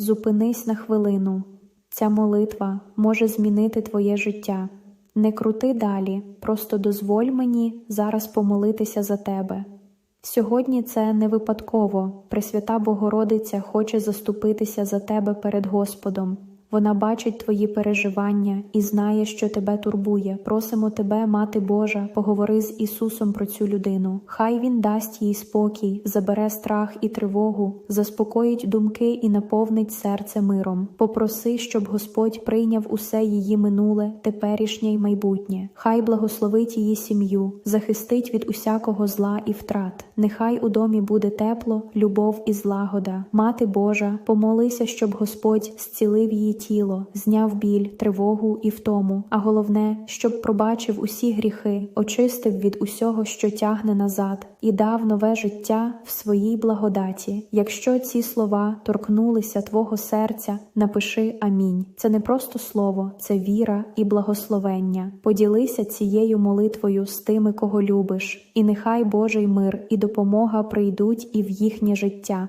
Зупинись на хвилину. Ця молитва може змінити твоє життя. Не крути далі, просто дозволь мені зараз помолитися за тебе. Сьогодні це не випадково. Пресвята Богородиця хоче заступитися за тебе перед Господом. Вона бачить твої переживання і знає, що тебе турбує. Просимо тебе, Мати Божа, поговори з Ісусом про цю людину. Хай Він дасть їй спокій, забере страх і тривогу, заспокоїть думки і наповнить серце миром. Попроси, щоб Господь прийняв усе її минуле, теперішнє й майбутнє. Хай благословить її сім'ю, захистить від усякого зла і втрат. Нехай у домі буде тепло, любов і злагода. Мати Божа, помолися, щоб Господь зцілив її тіло, зняв біль, тривогу і втому, а головне, щоб пробачив усі гріхи, очистив від усього, що тягне назад, і дав нове життя в своїй благодаті. Якщо ці слова торкнулися твого серця, напиши амінь. Це не просто слово, це віра і благословення. Поділися цією молитвою з тими, кого любиш, і нехай Божий мир і допомога прийдуть і в їхнє життя.